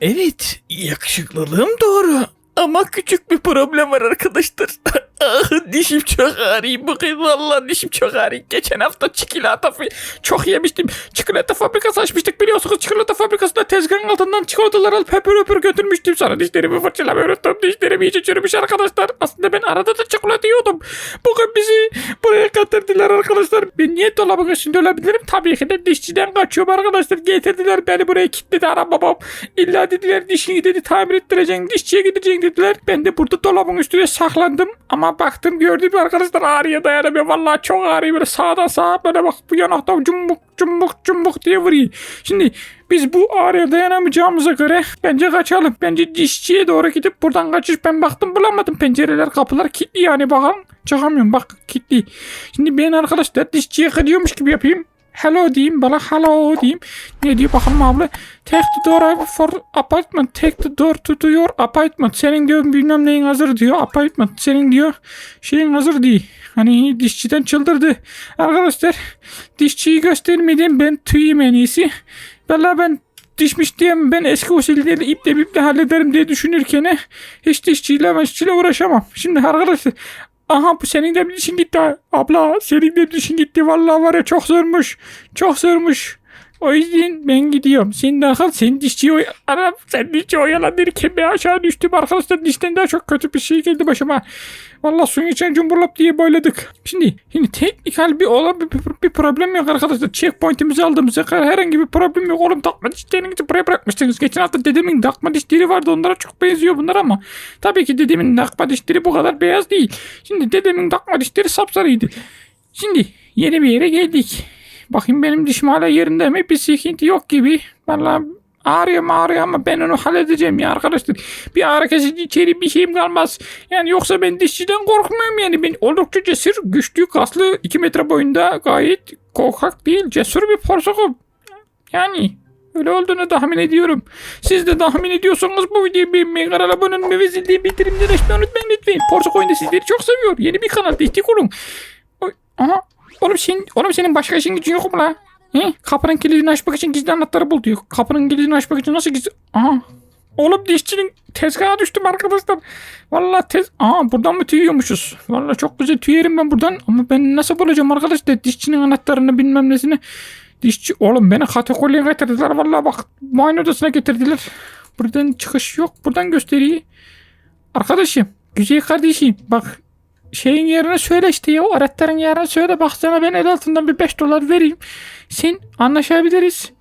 Evet, yakışıklılığım doğru. Ama küçük bir problem var arkadaşlar. ah, dişim çok ağrıyor bugün vallahi dişim çok ağrıyor. Geçen hafta çikolata çok yemiştim. Çikolata fabrikası açmıştık biliyorsunuz. Çikolata fabrikasında tezgahın altından çikolatalar alıp öpür öpür götürmüştüm. Sonra dişlerimi fırçalamayı unuttum. Dişlerim iyice çürümüş arkadaşlar. Aslında ben arada da çikolata yiyordum. Bugün bizi buraya getirdiler arkadaşlar. Ben niye dolabın üstünde olabilirim? Tabii ki de dişçiden kaçıyorum arkadaşlar. Getirdiler beni buraya kilitledi ara babam. İlla dediler dişini dedi tamir ettireceksin. Dişçiye gideceksin dediler. Ben de burada dolabın üstüne saklandım. Ama baktım gördüm arkadaşlar ağrıya dayanamıyor. Vallahi çok ağrıyor böyle sağdan sağa böyle bak bu yanaktan cumbuk cumbuk cumbuk diye vuruyor. Şimdi biz bu ağrıya dayanamayacağımıza göre bence kaçalım. Bence dişçiye doğru gidip buradan kaçış ben baktım bulamadım. Pencereler kapılar kilitli yani bakalım. Çıkamıyorum bak kilitli. Şimdi ben arkadaşlar dişçiye gidiyormuş gibi yapayım. Hello diyeyim bana hello diyeyim. Ne diyor bakalım abla. Take the door for apartment. Take the door to, your apartment. Senin diyor bilmem neyin hazır diyor. Apartment. Senin diyor şeyin hazır değil. Hani dişçiden çıldırdı. Arkadaşlar dişçiyi göstermeden ben tüyeyim en iyisi. Valla ben dişmiş diye ben eski usulleri iple biple hallederim diye düşünürken hiç dişçiyle meşçiyle uğraşamam. Şimdi arkadaşlar Aha bu senin de bir dişin gitti. Abla senin de bir dişin gitti. Vallahi var ya çok zormuş. Çok zormuş. O yüzden ben gidiyorum. Sen de akıl sen dişçiyi oy... Anam sen dişçi oyalanırken ben aşağı düştüm. Arkadaşlar dişten daha çok kötü bir şey geldi başıma. Vallahi suyun içine cumburlap diye boyladık. Şimdi şimdi teknikal bir olan bir, bir, bir problem yok arkadaşlar. Checkpoint'imizi aldığımıza kadar herhangi bir problem yok. Oğlum takma dişlerinizi buraya bırakmıştınız. Geçen hafta dedemin takma dişleri vardı. Onlara çok benziyor bunlar ama tabii ki dedemin takma dişleri bu kadar beyaz değil. Şimdi dedemin takma dişleri sapsarıydı. Şimdi yeni bir yere geldik. Bakayım benim dişim hala yerinde mi? Bir sıkıntı yok gibi. Vallahi ağrıyor mu ağrıyor ama ben onu halledeceğim ya arkadaşlar. Bir ağrı kesici içeri bir şeyim kalmaz. Yani yoksa ben dişçiden korkmuyorum yani. Ben oldukça cesur, güçlü, kaslı, 2 metre boyunda gayet korkak değil, cesur bir porsakom. Yani öyle olduğunu tahmin ediyorum. Siz de tahmin ediyorsanız bu videoyu beğenmeyi, kanala abone olmayı ve zildiği bildirimleri açmayı unutmayın lütfen. Porsak oyunda sizleri çok seviyor. Yeni bir kanal destek olun. Aha. Oğlum senin, oğlum senin başka işin gücün yok mu la? He? Kapının kilidini açmak için gizli anahtarı bul diyor. Kapının kilidini açmak için nasıl gizli... Aha. Oğlum dişçinin tezgaha düştüm arkadaşlar. Vallahi tez... Aha buradan mı tüyüyormuşuz? Vallahi çok güzel tüyerim ben buradan. Ama ben nasıl bulacağım arkadaşlar dişçinin anahtarını bilmem nesini. Dişçi... Oğlum beni katakulliye getirdiler. Vallahi bak muayene odasına getirdiler. Buradan çıkış yok. Buradan gösteriyor. Arkadaşım. Güzel kardeşim. Bak şeyin yerine söyle işte ya. Öğretmenin yerine söyle. Bak sana ben el altından bir 5 dolar vereyim. Sen anlaşabiliriz.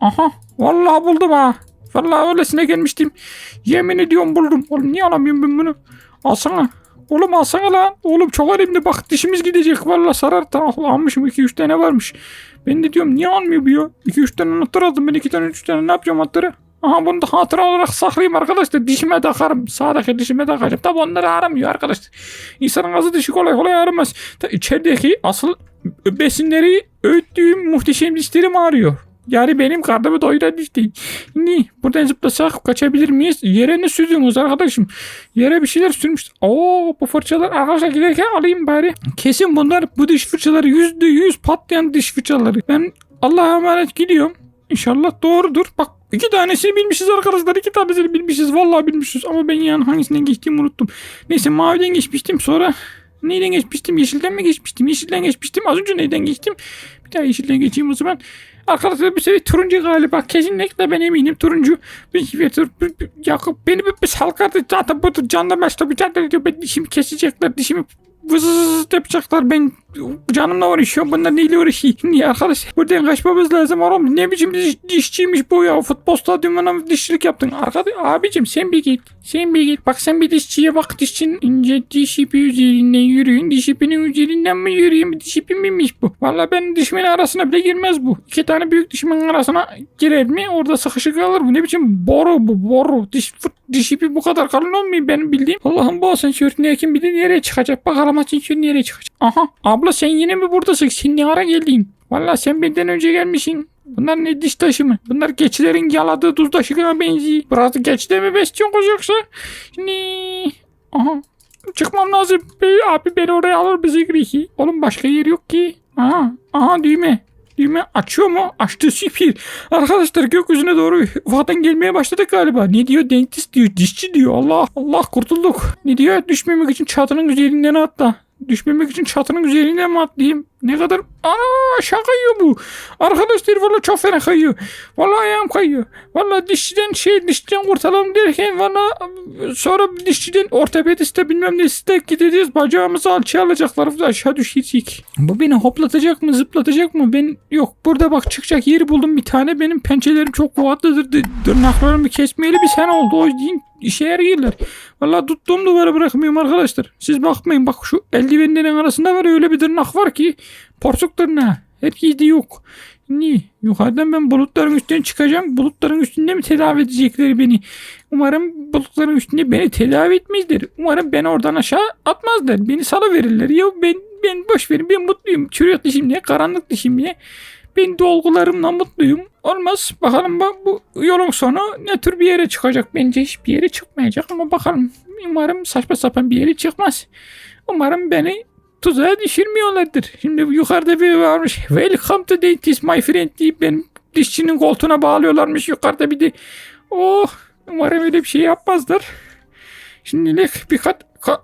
Aha. Vallahi buldum ha. Vallahi öylesine gelmiştim. Yemin ediyorum buldum. Oğlum niye alamıyorum ben bunu? Alsana. Oğlum alsana lan. Oğlum çok önemli. Bak dişimiz gidecek. Vallahi sarar taraflı almışım. 2-3 tane varmış. Ben de diyorum niye almıyor bu ya? 2-3 tane anahtar aldım. Ben 2 tane 3 tane ne yapacağım anahtarı? Aha bunu da hatıra olarak saklayayım arkadaşlar. Dişime takarım. Sağdaki dişime takacağım. Tabi onları aramıyor arkadaşlar. İnsanın ağzı dişi kolay kolay aramaz. Ta içerideki asıl besinleri öğüttüğüm muhteşem dişlerim ağrıyor. Yani benim karnımı doyuran diş değil. Şimdi buradan zıplasak kaçabilir miyiz? Yere ne sürdünüz arkadaşım? Yere bir şeyler sürmüş. Oo bu fırçalar arkadaşlar giderken alayım bari. Kesin bunlar bu diş fırçaları yüzde yüz patlayan diş fırçaları. Ben Allah'a emanet gidiyorum. İnşallah doğrudur. Bak iki tanesini bilmişiz arkadaşlar. iki tanesini bilmişiz. Vallahi bilmişiz. Ama ben yani hangisinden geçtiğimi unuttum. Neyse maviden geçmiştim. Sonra neyden geçmiştim? Yeşilden mi geçmiştim? Yeşilden geçmiştim. Az önce neyden geçtim? Bir daha yeşilden geçeyim o zaman. Arkadaşlar bir sefer turuncu galiba. Kesinlikle ben eminim turuncu. Bir, Yakup beni bir, bir salkardı. Zaten bu canlı başta bir tane diyor. Ben dişimi kesecekler. Dişimi vızız yapacaklar. Ben canımla uğraşıyorum. Bunlar neyle uğraşıyor? Niye arkadaş? Buradan kaçmamız lazım oğlum. Ne biçim diş, dişçiymiş bu ya. Futbol stadyumuna dişçilik yaptın. Arkadaş abicim sen bir git. Sen bir git. Bak sen bir dişçiye bak. Dişçinin ince diş ipi üzerinden yürüyün. Diş ipinin üzerinden mi yürüyün? Diş ipi miymiş bu? Valla ben dişimin arasına bile girmez bu. İki tane büyük dişimin arasına girer mi? Orada sıkışık kalır. Bu ne biçim boru bu boru. Diş, fıt, diş ipi bu kadar kalın olmuyor benim bildiğim. Allah'ım bu asansör kim bilir nereye çıkacak. Bakalım asansör nereye çıkacak. Aha abla sen yine mi buradasın? Sen ne ara geldin? Valla sen benden önce gelmişsin. Bunlar ne diş taşı mı? Bunlar geçilerin yaladığı tuz taşına benziyor. Burası geçide mi besliyorsunuz yoksa? Şimdi... Aha. Çıkmam lazım. Bey, abi beni oraya alır bizi Griki. Oğlum başka yer yok ki. Aha. Aha düğme. Düğme açıyor mu? Açtı süper. Arkadaşlar gökyüzüne doğru ufaktan gelmeye başladık galiba. Ne diyor? Dentist diyor. Dişçi diyor. Allah Allah kurtulduk. Ne diyor? Düşmemek için çatının üzerinden atla. Düşmemek için çatının üzerinden mi atlayayım? Ne kadar... Ana aşağı kayıyor bu. Arkadaşlar valla çok fena kayıyor. Valla ayağım kayıyor. Valla dişçiden şey dişçiden kurtulalım derken valla sonra dişçiden ortopediste bilmem ne site gideceğiz. Bacağımızı alçıya alacaklar. Aşağı düşecek. Bu beni hoplatacak mı zıplatacak mı? Ben yok burada bak çıkacak yeri buldum bir tane. Benim pençelerim çok kuvvetlidir. Tırnaklarımı kesmeyeli bir sene oldu. O yüzden işe yarıyorlar. Valla tuttuğum duvara bırakmıyorum arkadaşlar. Siz bakmayın bak şu eldivenlerin arasında var öyle bir tırnak var ki porsuk tırnağı. Herkeste yok. Niye? Yukarıdan ben bulutların üstüne çıkacağım. Bulutların üstünde mi tedavi edecekler beni? Umarım bulutların üstünde beni tedavi etmezler. Umarım beni oradan aşağı atmazlar. Beni salıverirler. Ya ben ben boş verin. Ben mutluyum. Çürük dişim ne? Karanlık dişim ne? Ben dolgularımla mutluyum. Olmaz. Bakalım bak bu yolun sonu ne tür bir yere çıkacak. Bence hiçbir yere çıkmayacak ama bakalım. Umarım saçma sapan bir yere çıkmaz. Umarım beni tuzağa düşürmüyorlardır. Şimdi yukarıda bir varmış. Welcome to dentist my friend deyip benim dişçinin koltuğuna bağlıyorlarmış yukarıda bir de. Oh umarım öyle bir şey yapmazlar. Şimdilik bir kat... ka-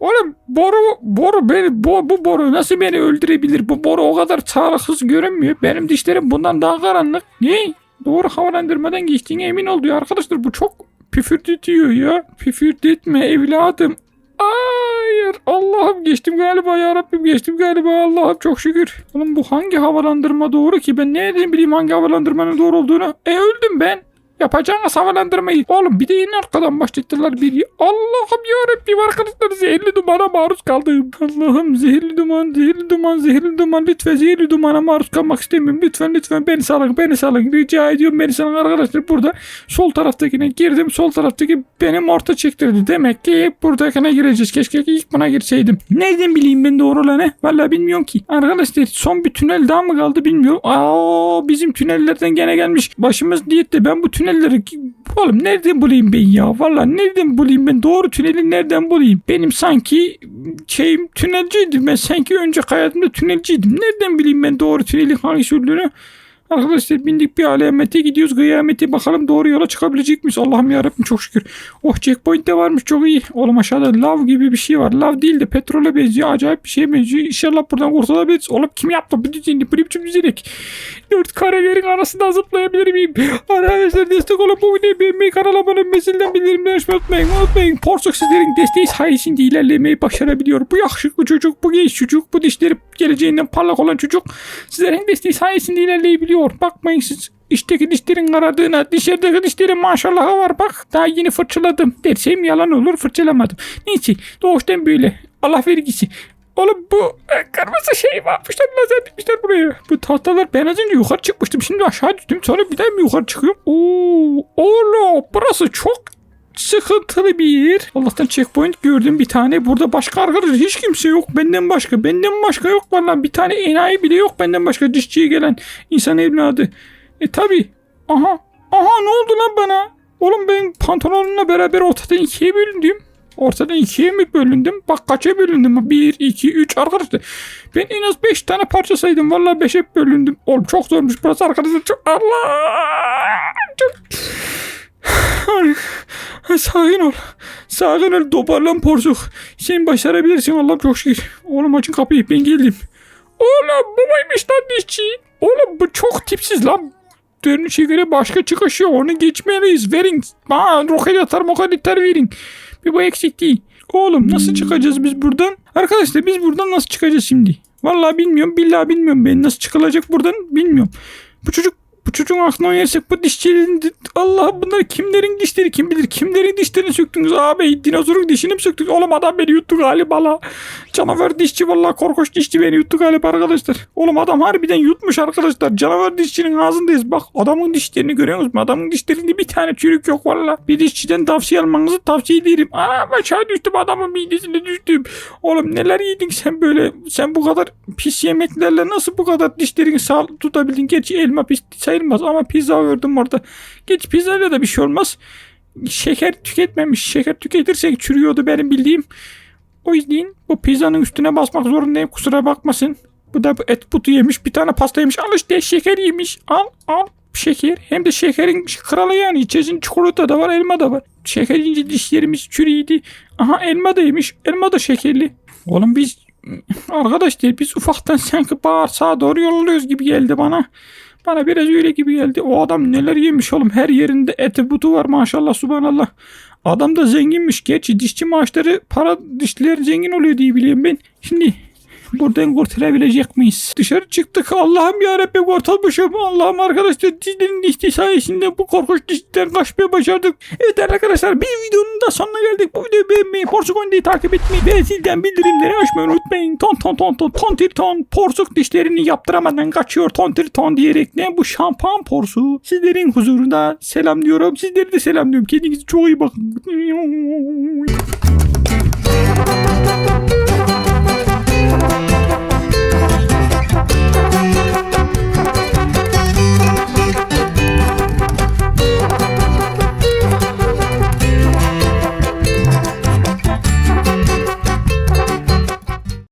Oğlum boru boru beni bu, bu boru nasıl beni öldürebilir? Bu boru o kadar sağlıksız görünmüyor. Benim dişlerim bundan daha karanlık. Ne? Doğru havalandırmadan geçtiğine emin ol diyor. Arkadaşlar bu çok püfürdütüyor ya. Püfürdetme evladım. Hayır Allah'ım geçtim galiba ya Rabbim geçtim galiba Allah'ım çok şükür. Oğlum bu hangi havalandırma doğru ki ben nereden bileyim hangi havalandırmanın doğru olduğunu. E öldüm ben. Yapacağınız havalandırmayı. Oğlum bir de yine arkadan başlattılar bir. Allah'ım yarabbim arkadaşlar zehirli dumana maruz kaldım. Allah'ım zehirli duman, zehirli duman, zehirli duman. Lütfen zehirli dumana maruz kalmak istemiyorum. Lütfen lütfen beni salın, beni salın. Rica ediyorum beni salın arkadaşlar. Burada sol taraftakine girdim. Sol taraftaki benim orta çektirdi. Demek ki buradakine gireceğiz. Keşke ilk buna girseydim. Nereden bileyim ben doğru olanı? Vallahi bilmiyorum ki. Arkadaşlar son bir tünel daha mı kaldı bilmiyorum. Aa bizim tünellerden gene gelmiş. Başımız diyette ben bu tünelleri oğlum nereden bulayım ben ya? Vallahi nereden bulayım ben? Doğru tüneli nereden bulayım? Benim sanki şeyim tünelciydim. Ben sanki önce hayatımda tünelciydim. Nereden bileyim ben doğru tünelin hangisi olduğunu? Arkadaşlar bindik bir alamete gidiyoruz kıyamete bakalım doğru yola çıkabilecek miyiz? Allah'ım yarabbim çok şükür. Oh checkpoint de varmış çok iyi. Oğlum aşağıda lav gibi bir şey var. Lav değil de petrole benziyor. Acayip bir şey benziyor. İnşallah buradan kurtulabiliriz. Oğlum kim yaptı bu düzeni? Bu ne biçim düzenek? Dört karelerin arasında zıplayabilir miyim? Arkadaşlar destek olun bu videoyu beğenmeyi kanala abone olmayı zilden bildirimleri açmayı unutmayın. Unutmayın porsuk sizlerin desteği sayesinde ilerlemeyi başarabiliyor. Bu yakışıklı çocuk, bu genç çocuk, bu dişleri geleceğinden parlak olan çocuk sizlerin desteği sayesinde ilerleyebiliyor. Bakmayın siz İçteki dişlerin karadığına dışarıdaki dişlerin maşallahı var bak. Daha yeni fırçaladım. Dersem yalan olur fırçalamadım. Neyse doğuştan böyle. Allah vergisi. Oğlum bu e, kırmızı şey varmışlar lazer dikmişler buraya. Bu tahtalar ben az önce yukarı çıkmıştım. Şimdi aşağı düştüm. Sonra bir daha mı yukarı çıkıyorum? Oo, oğlum burası çok sıkıntılı bir yer. Allah'tan checkpoint gördüm bir tane. Burada başka arkadaş hiç kimse yok. Benden başka. Benden başka yok vallahi. Bir tane enayi bile yok benden başka dişçiye gelen insan evladı. E tabi. Aha. Aha ne oldu lan bana? Oğlum ben pantolonumla beraber ortadan ikiye bölündüm. Ortadan ikiye mi bölündüm? Bak kaça bölündüm? 1, 2, 3 arkadaşlar. Ben en az 5 tane parça saydım. Vallahi 5'e bölündüm. Oğlum çok zormuş burası arkadaşlar. Çok Allah. Çok... Sakin ol. Sakin ol. Toparlan porsuk. Sen başarabilirsin Allah'ım çok şükür. Oğlum açın kapıyı ben geldim. Oğlum bu muymuş lan dişçi? Oğlum bu çok tipsiz lan. Dönüşe göre başka çıkış yok. Onu geçmeliyiz. Verin. Bana roket atar moket atar verin. Bir bu eksik değil. Oğlum nasıl çıkacağız biz buradan? Arkadaşlar biz buradan nasıl çıkacağız şimdi? Vallahi bilmiyorum. Billahi bilmiyorum ben. Nasıl çıkılacak buradan bilmiyorum. Bu çocuk bu çocuğun aklına oynarsak bu dişçilerin di- Allah bunlar kimlerin dişleri? Kim bilir kimlerin dişlerini söktünüz abi? Dinozorun dişini mi söktünüz? Oğlum adam beni yuttu galiba la. Canavar dişçi vallahi korkunç dişçi beni yuttu galiba arkadaşlar. Oğlum adam harbiden yutmuş arkadaşlar. Canavar dişçinin ağzındayız. Bak adamın dişlerini görüyorsunuz mu adamın dişlerinde bir tane çürük yok valla bir dişçiden tavsiye almanızı tavsiye ederim. Ana aşağı düştüm adamın midesine düştüm. Oğlum neler yedin sen böyle? Sen bu kadar pis yemeklerle nasıl bu kadar dişlerini sağ tutabildin? Gerçi elma pis sayılmaz ama pizza gördüm orada geç pizzayla da bir şey olmaz şeker tüketmemiş şeker tüketirsek çürüyordu benim bildiğim o yüzden bu pizzanın üstüne basmak zorundayım kusura bakmasın Bu da bu et butu yemiş bir tane pasta yemiş. Al işte şeker yemiş. Al al şeker. Hem de şekerin kralı yani. İçerisinde çikolata da var elma da var. Şeker yiyince dişlerimiz çürüydü. Aha elma da yemiş. Elma da şekerli. Oğlum biz arkadaş değil biz ufaktan sanki bağırsağa doğru yolluyoruz gibi geldi bana. Bana biraz öyle gibi geldi. O adam neler yemiş oğlum. Her yerinde eti butu var maşallah subhanallah. Adam da zenginmiş. Gerçi dişçi maaşları para dişler zengin oluyor diye biliyorum ben. Şimdi buradan kurtulabilecek miyiz? Dışarı çıktık. Allah'ım yarabbim kurtulmuşum. Allah'ım arkadaşlar dişlerin dişti sayesinde bu korkunç dişten kaçmaya başardık. Evet arkadaşlar bir videonun da sonuna geldik. Bu videoyu beğenmeyi, Porsuk takip etmeyi ve sizden bildirimleri açmayı unutmayın. Ton ton ton ton ton tir ton. Porsuk dişlerini yaptıramadan kaçıyor ton tir ton diyerek ne bu şampuan porsu. Sizlerin huzurunda selam diyorum. Sizleri de selam diyorum. Kendinize çok iyi bakın.